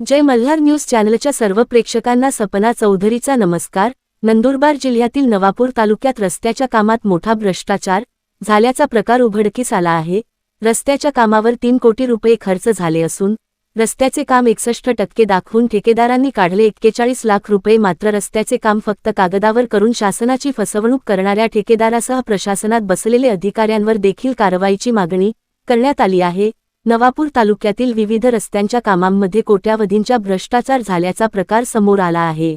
जय Malhar news चॅनलच्या सर्व प्रेक्षकांना सपना चौधरीचा नमस्कार. नंदुरबार जिल्ह्यातील नवापूर तालुक्यात रस्त्याच्या कामात मोठा भ्रष्टाचार झाल्याचा प्रकार उघडकीस आला आहे. रस्त्याच्या कामावर तीन कोटी रुपये खर्च झाले असून रस्त्याचे काम एकसष्ट टक्के दाखवून ठेकेदारांनी काढले एक्केचाळीस लाख रुपये मात्र रस्त्याचे काम फक्त कागदावर करून शासनाची फसवणूक करणाऱ्या ठेकेदारासह प्रशासनात बसलेले अधिकाऱ्यांवर देखील कारवाईची मागणी करण्यात आली आहे. नवापूर तालुक्यातील विविध रस्त्यांच्या कामांमध्ये कोट्यावधींच्या भ्रष्टाचार झाल्याचा प्रकार समोर आला आहे.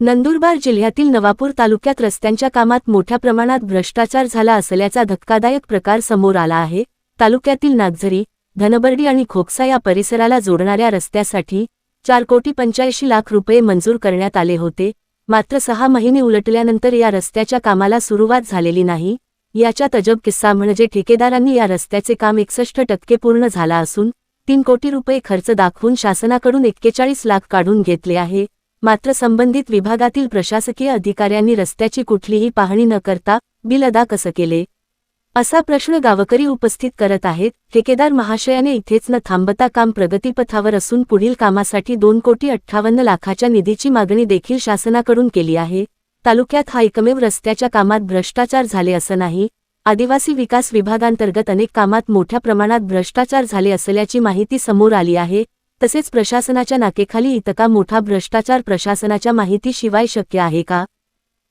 नंदुरबार जिल्ह्यातील नवापूर तालुक्यात रस्त्यांच्या कामात मोठ्या प्रमाणात भ्रष्टाचार झाला असल्याचा धक्कादायक प्रकार समोर आला आहे. तालुक्यातील नागझरी धनबर्डी आणि खोकसा या परिसराला जोडणाऱ्या रस्त्यासाठी चार कोटी पंच्याऐंशी लाख रुपये मंजूर करण्यात आले होते. मात्र सहा महिने उलटल्यानंतर या रस्त्याच्या कामाला सुरुवात झालेली नाही. याच्यात अजब किस्सा म्हणजे ठेकेदारांनी या रस्त्याचे काम एकसष्ट टक्के पूर्ण झाला असून तीन कोटी रुपये खर्च दाखवून शासनाकडून एक्केचाळीस लाख काढून घेतले आहे. मात्र संबंधित विभागातील प्रशासकीय अधिकाऱ्यांनी रस्त्याची कुठलीही पाहणी न करता बिल अदा कसं केले? असा प्रश्न गावकरी उपस्थित करत आहेत. ठेकेदार महाशयाने इथेच न थांबता काम प्रगतीपथावर असून पुढील कामासाठी दोन कोटी अठ्ठावन्न लाखाच्या निधीची मागणी देखील शासनाकडून केली आहे. तालुक्यात हा एकमेव रस्त्याच्या कामात भ्रष्टाचार झाले असं नाही. आदिवासी विकास विभागांतर्गत अनेक कामात मोठ्या प्रमाणात भ्रष्टाचार झाले असल्याची माहिती समोर आली आहे. तसेच प्रशासनाच्या नाकेखाली इतका मोठा भ्रष्टाचार प्रशासनाच्या माहितीशिवाय शक्य आहे का?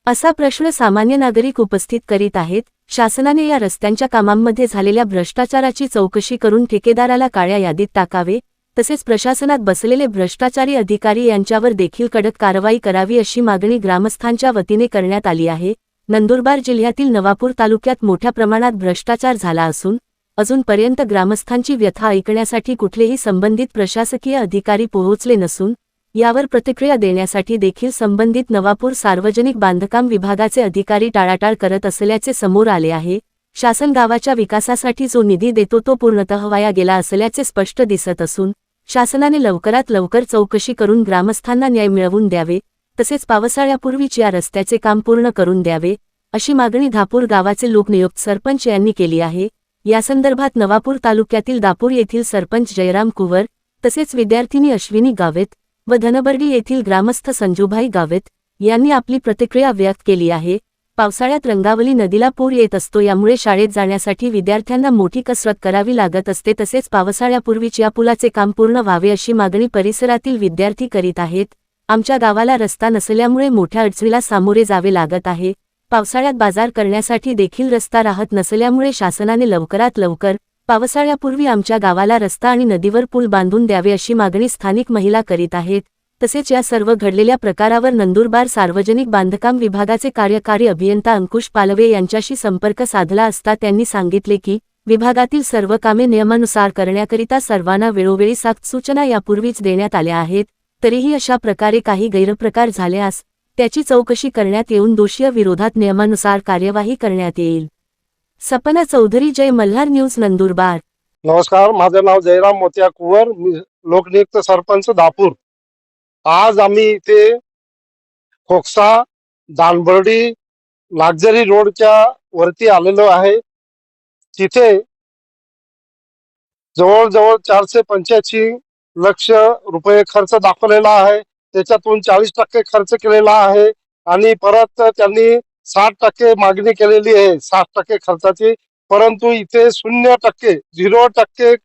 असा प्रश्न सामान्य नागरिक उपस्थित करीत आहेत. शासनाने या रस्त्यांच्या कामांमध्ये झालेल्या भ्रष्टाचाराची चौकशी करून ठेकेदाराला काळ्या यादीत टाकावे. तसेच प्रशासनात बसलेले भ्रष्टाचारी अधिकारी यांच्यावर देखील कडक कारवाई करावी अशी मागणी ग्रामस्थांच्या वतीने करण्यात आली आहे. नंदुरबार जिल्ह्यातील नवापूर तालुक्यात मोठ्या प्रमाणात भ्रष्टाचार झाला असून अजूनपर्यंत ग्रामस्थांची व्यथा ऐकण्यासाठी कुठलेही संबंधित प्रशासकीय अधिकारी पोहोचले नसून यावर प्रतिक्रिया देण्यासाठी देखील संबंधित नवापूर सार्वजनिक बांधकाम विभागाचे अधिकारी टाळाटाळ करत असल्याचे समोर आले आहे. शासन गावाच्या विकासासाठी जो निधी देतो तो पूर्णतः वाया गेला असल्याचे स्पष्ट दिसत असून शासनाने लवकरात लवकर चौकशी करून ग्रामस्थांना न्याय मिळवून द्यावे तसेच पावसाळ्यापूर्वीच या रस्त्याचे काम पूर्ण करून द्यावे अशी मागणी धापूर गावाचे लोकनियुक्त सरपंच यांनी केली आहे. यासंदर्भात नवापूर तालुक्यातील दापूर येथील सरपंच जयराम कुवर तसेच विद्यार्थिनी अश्विनी गावेत व धनबर्डी येथील ग्रामस्थ संजूभाई गावेत यांनी आपली प्रतिक्रिया व्यक्त केली आहे. पावसाळ्यात रंगावली नदीला पूर येत असतो यामुळे शाळेत जाण्यासाठी विद्यार्थ्यांना मोठी कसरत करावी लागत असते. तसेच पावसाळ्यापूर्वीच या पुलाचे काम पूर्ण व्हावे अशी मागणी परिसरातील विद्यार्थी करीत आहेत. आमच्या गावाला रस्ता नसल्यामुळे मोठ्या अडचणीला सामोरे जावे लागत आहे. पावसाळ्यात बाजार करण्यासाठी देखील रस्ता राहत नसल्यामुळे शासनाने लवकरात लवकर पावसाळ्यापूर्वी आमच्या गावाला रस्ता आणि नदीवर पूल बांधून द्यावे अशी मागणी स्थानिक महिला करीत आहेत. तसेच या सर्व घडलेल्या प्रकारावर नंदुरबार सार्वजनिक बांधकाम विभागाचे कार्यकारी अभियंता अंकुश पालवे यांच्याशी संपर्क साधला असता त्यांनी सांगितले की विभागातील सर्व कामे नियमानुसार करण्याकरिता सर्वांना वेळोवेळी सात सूचना यापूर्वीच देण्यात आल्या आहेत तरीही अशा प्रकारे काही गैरप्रकार झाल्यास त्याची चौकशी करण्यात येऊन दोषीय विरोधात नियमानुसार कार्यवाही करण्यात येईल. सपना चौधरी जय मल्हार न्यूज नंदुरबार. नमस्कार माझं नाव जयराम मोत्या कुवर मी लोकनियुक्त सरपंच दापूर. आज आम्ही इथे खोकसा दानबर्डी लागजरी रोडच्या वरती आलेलो आहे. तिथे जवळजवळ चारशे पंच्याऐंशी लक्ष रुपये खर्च दाखवलेला आहे. त्याच्यातून चाळीस टक्के खर्च केलेला आहे आणि परत त्यांनी साठ टक्के मागणी केलेली आहे. साठ टक्के खर्चाची. परंतु इथे शून्य टक्के झिरो टक्के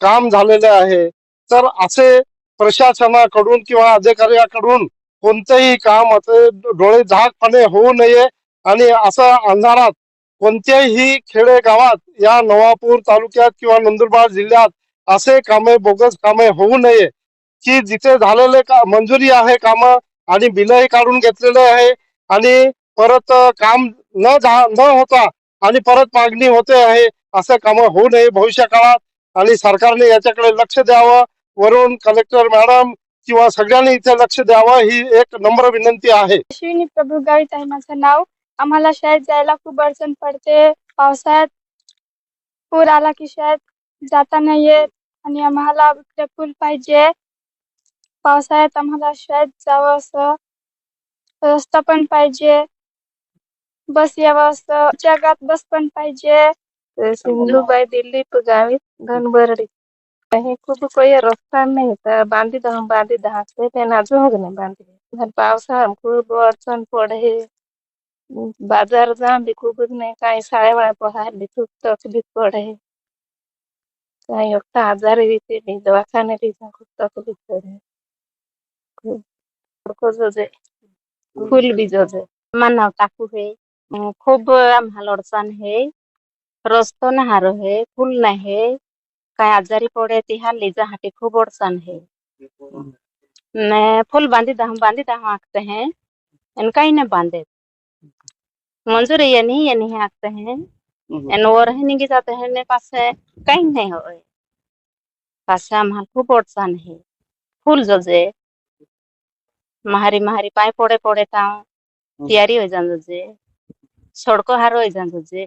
काम झालेले आहे. तर असे प्रशासनाकडून किंवा अधिकाऱ्याकडून कोणतेही काम असे डोळे झाकपणे होऊ नये आणि असं अंधारात कोणत्याही खेडेगावात या नवापूर तालुक्यात किंवा नंदुरबार जिल्ह्यात असे कामे बोगस कामे होऊ नये. की जिथे झालेले का मंजुरी आहे काम आणि बिलही काढून घेतलेले आहे आणि परत काम न न होता आणि परत मागणी होते आहे असं काम होऊ नये भविष्य काळात आणि सरकारने याच्याकडे लक्ष द्यावं. वरून कलेक्टर मॅडम किंवा सगळ्यांनी इथे लक्ष द्यावं ही एक नम्र विनंती आहे. अश्विनी प्रभू गावित आहे माझं नाव. आम्हाला शाळेत जायला खूप अडचण पडते. पावसाळ्यात पूर आला की शाळेत जाता नाही येत आणि आम्हाला इकडे पूल पाहिजे. पावसाळ्यात आम्हाला शाळेत जावं असं रस्ता पण पाहिजे. बस यावं असं. जगात बस पण पाहिजे. सिंधुबाई दिलीप गावित धनबरडी. कहीं खूब कोई रास्ता नहीं त बांधी दहम बांदी धांसते ते नाजो हो गने बांदी। घर पावसाळ्याम खूब अडचण पडे। बाजार जाम भी खूब नाही काही शाळेवाळा पहार भी खूप तकलीफ पडे। काही एकटा आजारी रीते बी दवाखाने रीते खूप तकलीफ पडे। खूप जोजे फुल बी जोजे। मानव टाकू हो हे खूप आम्हाला अडचण हे। रस्तो नाही हे फुल नाही काय आजारी पड़े ती तिहार जा हाटी खूब ओड़सन है फूल फुल बांधी दहम बांधी दहम आकते हैं. इनका ही ना बांधे मंजूर ये नहीं ये नहीं आकते हैं. एन वो रहने के जाते हैं ने पास है कहीं नहीं हो पास हम हल्कू पोटसान है फूल जो जे महारी महारी पाए पड़े पड़े ताऊ हम्म. तैयारी हो जान जो जे सड़को हार हो जान जो जे